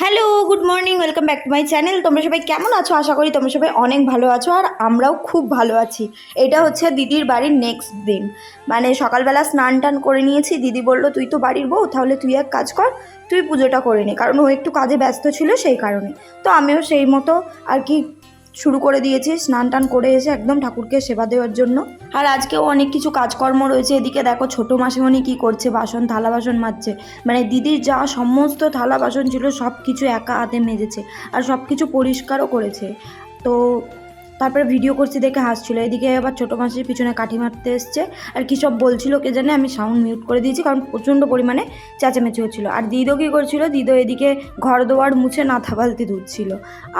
Hello good morning welcome back to my channel তোমরা সবাই কেমন আছো? আশা করি তোমরা সবাই অনেক ভালো আছো আর আমরাও খুব ভালো আছি। এটা হচ্ছে দিদির বাড়ির নেক্সট দিন। মানে সকালবেলা স্নান টান করে নিয়েছি। দিদি বলল, তুই তো বাড়ির বউ, তাহলে তুই এক কাজ কর, তুই পুজোটা করে নে। কারণ ও একটু কাজে ব্যস্ত ছিল সেই কারণে। তো আমিও সেই মতো আর কি শুরু করে দিয়েছে, স্নান টান করে এসে একদম ঠাকুরকে সেবা দেওয়ার জন্য। আর আজকেও অনেক কিছু কাজকর্ম রয়েছে, এদিকে দেখো ছোটো মাসিমণি কী করছে, বাসন, থালা বাসন মাজছে। মানে দিদির যা সমস্ত থালা বাসন ছিল সব কিছু একা হাতে মেজেছে, আর সব কিছু পরিষ্কারও করেছে। তো তারপরে ভিডিও করছি, দেখে হাসছিল। এদিকে আবার ছোটো মাসির পিছনে কাঠি মারতে এসছে। আর কী সব বলছিল কে জানে, আমি সাউন্ড মিউট করে দিয়েছি, কারণ প্রচণ্ড পরিমাণে চেঁচামেচি হচ্ছিল। আর দিদো কী করছিল দিদো এদিকে ঘর দোয়ার মুছে নাথা বালতি ধুচ্ছিল।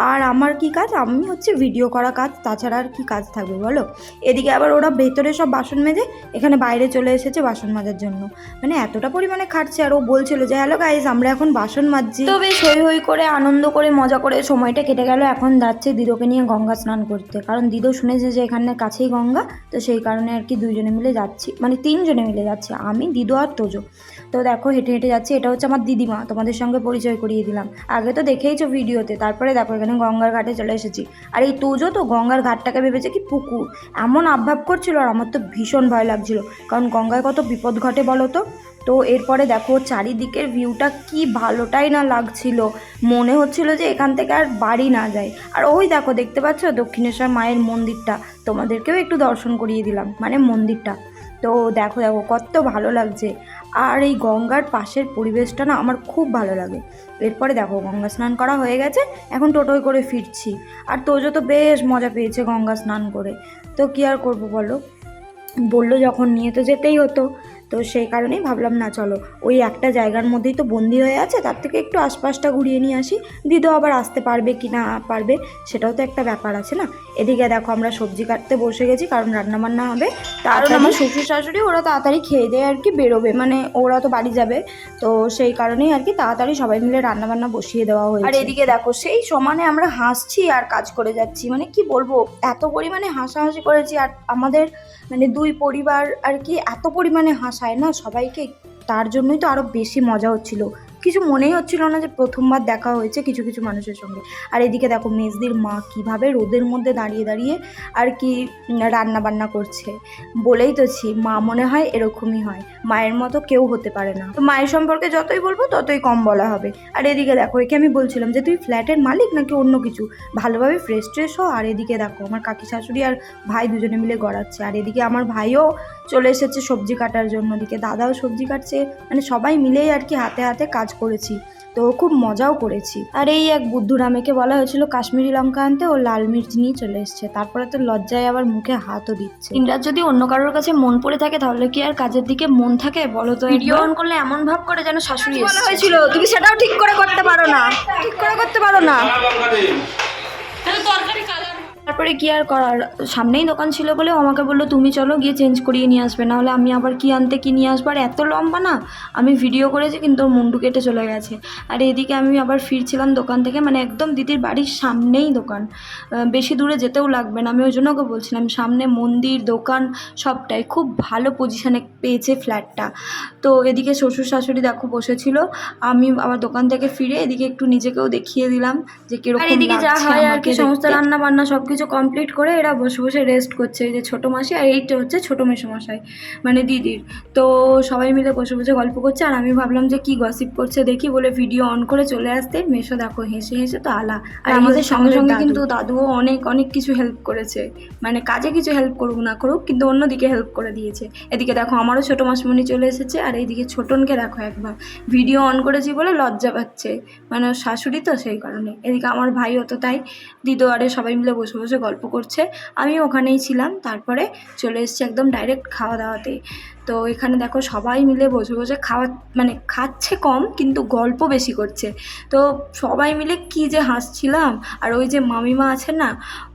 আর আমার কি কাজ? আমি হচ্ছে ভিডিও করা কাজ, তাছাড়া আর কি কাজ থাকবে বলো? এদিকে আবার ওরা ভেতরে সব বাসন মেজে এখানে বাইরে চলে এসেছে বাসন মাজার জন্য। মানে এতটা পরিমাণে খাটছে, আর ও বলছিল যে, হ্যালো গাইজ আমরা এখন বাসন মাজছি। তো বেশ হই হই করে, আনন্দ করে, মজা করে সময়টা কেটে গেল। এখন যাচ্ছে দিদোকে নিয়ে গঙ্গা স্নান করতে। কারণ দিদো শুনেছে যে এখানে কাছেই গঙ্গা, তো সেই কারণে আর কি দুইজনে মিলে যাচ্ছি। মানে তিনজনে মিলে যাচ্ছি, আমি, দিদো আর তোজো। তো দেখো, হেঁটে হেঁটে যাচ্ছি, এটা হচ্ছে আমার দিদিমা, তোমাদের সঙ্গে পরিচয় করিয়ে দিলাম। আগে তো দেখেইছো ভিডিওতে, তারপরে দেখো এখানে গঙ্গার ঘাটে চলে এসেছি। আর এই তোজো তো গঙ্গার ঘাটটাকে ভেবেছে কি পুকুর। এমন আভাব করছিল আর আমার তো ভীষণ ভয় লাগছিল। কারণ গঙ্গায় কত বিপদ ঘটে বলো তো? তো এরপরে দেখো চারিদিকের ভিউটা কি ভালোটাই না লাগছিল। মনে হচ্ছিল যে এখান থেকে আর বাড়ি না যায়। আর ওই দেখো, দেখতে পাচ্ছ? দক্ষিণেশ্বর মায়ের মন্দিরটা। তোমাদেরকেও একটু দর্শন করিয়ে দিলাম মানে মন্দিরটা। তো দেখো দেখো, কত ভালো লাগছে। আর এই গঙ্গার পাশের পরিবেশটা না আমার খুব ভালো লাগে। এরপরে দেখো, গঙ্গা স্নান করা হয়ে গেছে। এখন টোটোয় করে ফিরছি। আর তোজো তো বেশ মজা পেয়েছে গঙ্গা স্নান করে। তো কী আর করব বলো? বলল যখন নিয়ে তো যেতেই হতো। তো সেই কারণেই ভাবলাম না চলো। ওই একটা জায়গার মধ্যেই তো বন্দি হয়ে আছে তার থেকে একটু আশপাশটা ঘুরিয়ে নিয়ে আসি। দিদো আবার আসতে পারবে কি না পারবে সেটাও তো একটা ব্যাপার আছে না? এদিকে দেখো আমরা সবজি কাটতে বসে গেছি কারণ রান্নাবান্না হবে। কারণ আমার শ্বশুর শাশুড়ি ওরা তাড়াতাড়ি খেয়ে দিয়ে আর কি বেরোবে মানে ওরা তো বাড়ি যাবে। তো সেই কারণেই আর কি তাড়াতাড়ি সবাই মিলে রান্নাবান্না বসিয়ে দেওয়া হয়েছে। আর এদিকে দেখো সেই সমানে আমরা হাসছি আর কাজ করে যাচ্ছি। মানে কি বলব এত পরিমাণে হাসাহাসি করেছি আর আমাদের মানে দুই পরিবার আর কি এত পরিমাণে হাসায় না সবাইকে তার জন্যই তো আরও বেশি মজা হচ্ছিল। কিছু মনেই হচ্ছিল না যে প্রথমবার দেখা হয়েছে কিছু কিছু মানুষের সঙ্গে। আর এদিকে দেখো মেজদির মা কীভাবে রোদের মধ্যে দাঁড়িয়ে দাঁড়িয়ে আর কি রান্না বান্না করছে। বলেই তো ছি, মা মনে হয় এরকমই হয়। মায়ের মতো কেউ হতে পারে না। তো মায়ের সম্পর্কে যতই বলব ততই কম বলা হবে। আর এদিকে দেখো, একে আমি বলছিলাম যে, তুই ফ্ল্যাটের মালিক নাকি অন্য কিছু? ভালোভাবে ফ্রেশ ট্রেশ হো। আর এদিকে দেখো, আমার কাকি শাশুড়ি আর ভাই দুজনে মিলে গড়াচ্ছে। আর এদিকে আমার ভাইও চলে এসেছে সবজি কাটার জন্য। এদিকে দাদাও সবজি কাটছে। মানে সবাই মিলেই আর কি হাতে হাতে কাজ করেছি। তো খুব মজাও করেছি। আর এই এক বুদ্ধুরামেকে বলা হয়েছিল কাশ্মীরি লঙ্কা আনতে ও লাল মির্চ নিয়ে চলে এসছে। তারপরে তো লজ্জায় আবার মুখে হাতও দিচ্ছে। ইন্দ্রাজ যদি অন্য কারোর কাছে মন পড়ে থাকে তাহলে কি আর কাজের দিকে মন থাকে? বলো তো ভিডিও অন করলে এমন ভাব করে যেন শাশুড়ি বলা হয়েছিল তুমি সেটাও ঠিক করে করতে পারো না। ঠিক করে করতে পারো না। তারপরে কি আর করার সামনেই দোকান ছিল বলে আমাকে বলল তুমি চলো গিয়ে চেঞ্জ করিয়ে নিয়ে আসবে। নাহলে আমি আবার কি আনতে কি নিয়ে আসব? আর এত লম্বা না আমি ভিডিও করেছি কিন্তু ওর মুন্ডু কেটে চলে গেছে। আর এদিকে আমি আবার ফিরছিলাম দোকান থেকে মানে একদম দিদির বাড়ির সামনেই দোকান। বেশি দূরে যেতেও লাগবে না। আমি ওই জন্য ওকে বলছিলাম সামনে মন্দির দোকান সবটাই খুব ভালো পজিশনে পেয়েছে ফ্ল্যাটটা তো এদিকে শ্বশুর শাশুড়ি দেখো বসেছিল। আমি আবার দোকান থেকে ফিরে এদিকে একটু নিজেকেও দেখিয়ে দিলাম যে কীরকম এদিকে যা হয় আর কি সমস্ত রান্না বান্না সব কিছু কমপ্লিট করে এরা বসে বসে রেস্ট করছে। এই যে ছোটো মাসি আর এইটা হচ্ছে ছোটো মেসোমশাই মানে দিদির। তো সবাই মিলে বসে বসে গল্প করছে আর আমি ভাবলাম যে কি গসিপ করছে দেখি বলে ভিডিও অন করে চলে আসতে। মেসো দেখো হেসে হেসে তো আলা। আর আমাদের সঙ্গে সঙ্গে কিন্তু দাদুও অনেক অনেক কিছু হেল্প করেছে। মানে কাজে কিছু হেল্প করুক না করুক কিন্তু অন্যদিকে হেল্প করে দিয়েছে। এদিকে দেখো আমারও ছোটো মাসমণি চলে এসেছে আর এইদিকে ছোটনকে দেখো একবার। ভিডিও অন করেছি বলে লজ্জা পাচ্ছে। মানে শাশুড়ি তো সেই কারণে। এদিকে আমার ভাইও তো তাই। দিদো আরে সবাই মিলে বসে বসে গল্প করছে। আমি ওখানেই ছিলাম। তারপরে চলে এসেছি একদম ডাইরেক্ট খাওয়া দাওয়াতে তো এখানে দেখো সবাই মিলে বসে বসে খাওয়া মানে খাচ্ছে কম কিন্তু গল্প বেশি করছে। তো সবাই মিলে কি যে হাসছিলাম আর ওই যে মামিমা আছে না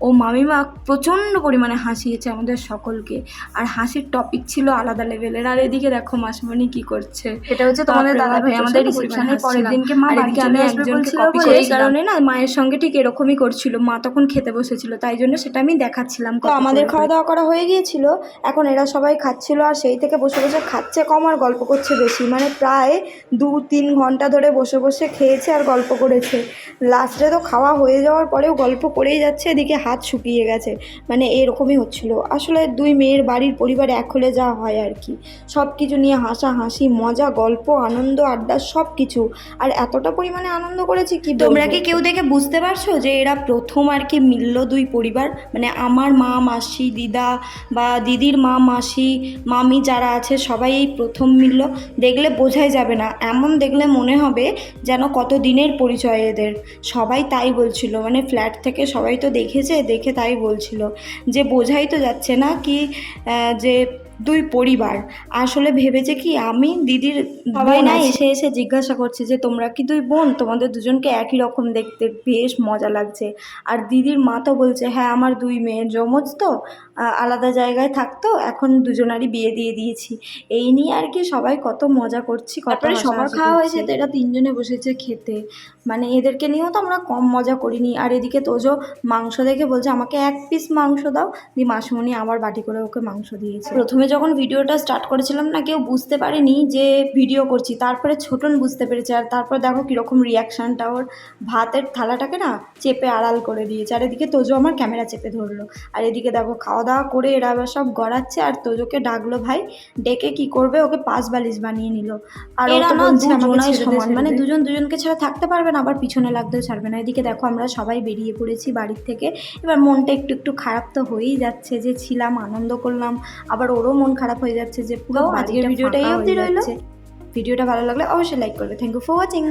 ও মামিমা প্রচণ্ড পরিমাণে হাসিয়েছে আমাদের সকলকে। আর হাসির টপিক ছিল আলাদা লেভেলের আর এদিকে দেখো মাসমণি কি করছে। এটা হচ্ছে তোমাদের দাদা ভাই আমাদের রিসেপশনের পরের দিনকে মা বাড়িতে আমি একজনকে কপি এই কারণে না মায়ের সঙ্গে ঠিক এরকমই করছিল। মা তখন খেতে বসেছিল তাই জন্য সেটা আমি দেখাচ্ছিলাম তো আমাদের খাওয়া দাওয়া করা হয়ে গিয়েছিল এখন এরা সবাই খাচ্ছিল আর সেই থেকে বসে বসে খাচ্ছে, কম আর গল্প করছে বেশি। মানে প্রায় দু তিন ঘণ্টা ধরে বসে বসে খেয়েছে আর গল্প করেছে। লাস্টে তো খাওয়া হয়ে যাওয়ার পরেও গল্প করেই যাচ্ছে, এদিকে হাত শুকিয়ে গেছে। মানে এরকমই হচ্ছিল। আসলে দুই মেয়ের বাড়ির পরিবার এক হলে যা হয় আর কি। সব কিছু নিয়ে হাসা হাসি মজা, গল্প, আনন্দ, আড্ডা সব কিছু আর এতটা পরিমাণে আনন্দ করেছি কি তোমরা কি কেউ দেখে বুঝতে পারছ যে এরা প্রথম আর কি মিলল দুই পরিবার? মানে আমার মা, মাসি, দিদা বা দিদির মা, মাসি, মামি যারা আছে, সবাই এই প্রথম মিলল। দেখলে বোঝাই যাবে না। এমন দেখলে মনে হবে যেন কত দিনের পরিচয় এদের। সবাই তাই বলছিল। মানে ফ্ল্যাট থেকে সবাই তো দেখেছে, দেখে তাই বলছিল। যে বোঝাই তো যাচ্ছে না কি যে দুই পরিবার। আসলে ভেবেছে কি আমি দিদির সবাই না এসে এসে জিজ্ঞাসা করছে যে তোমরা কি দুই বোন? তোমাদের দুজনকে একই রকম দেখতে বেশ মজা লাগছে। আর দিদির মা তো বলছে হ্যাঁ আমার দুই মেয়ে যমজ তো আলাদা জায়গায় থাকতো এখন দুজনারই বিয়ে দিয়ে দিয়েছি। এই নিয়ে আর কি সবাই কত মজা করছি তারপরে সবার খাওয়া হয়েছে তো এরা তিনজনে বসেছে খেতে। মানে এদেরকে নিয়েও তো আমরা কম মজা করিনি। আর এদিকে তোজো মাংস দেখে বলছে আমাকে এক পিস মাংস দাও। দিয়ে মাসুমণি আবার বাটি করে ওকে মাংস দিয়েছে। প্রথমে যখন ভিডিওটা স্টার্ট করেছিলাম না কেউ বুঝতে পারেনি যে ভিডিও করছি। তারপরে ছোটন বুঝতে পেরেছে আর তারপর দেখো কীরকম রিয়াকশানটা ওর ভাতের থালাটাকে না চেপে আড়াল করে দিয়েছে। আর এদিকে তোজো আমার ক্যামেরা চেপে ধরলো। আর এদিকে দেখো খাওয়া দাওয়া করে এরা আবার সব গড়াচ্ছে। আর তোজোকে ডাকলো ভাই ডেকে কি করবে? ওকে পাঁচ বালিশ বানিয়ে নিল। আর এরা না দুজনাই সমান, মানে দুজন দুজনকে ছাড়া থাকতে পারবে না আবার পিছনে লাগতেও ছাড়বে না। এদিকে দেখো আমরা সবাই বেরিয়ে পড়েছি বাড়ির থেকে। এবার মনটা একটু একটু খারাপ তো হয়েই যাচ্ছে যে ছিলাম আনন্দ করলাম। আবার ওরও মন খারাপ হয়ে যাচ্ছে যে পুরো আজকের ভিডিওটা ভিডিওটাই ভিডিওটাই অবধি রইল। ভিডিওটা ভালো লাগলে অবশ্যই লাইক করবে। Thank you for watching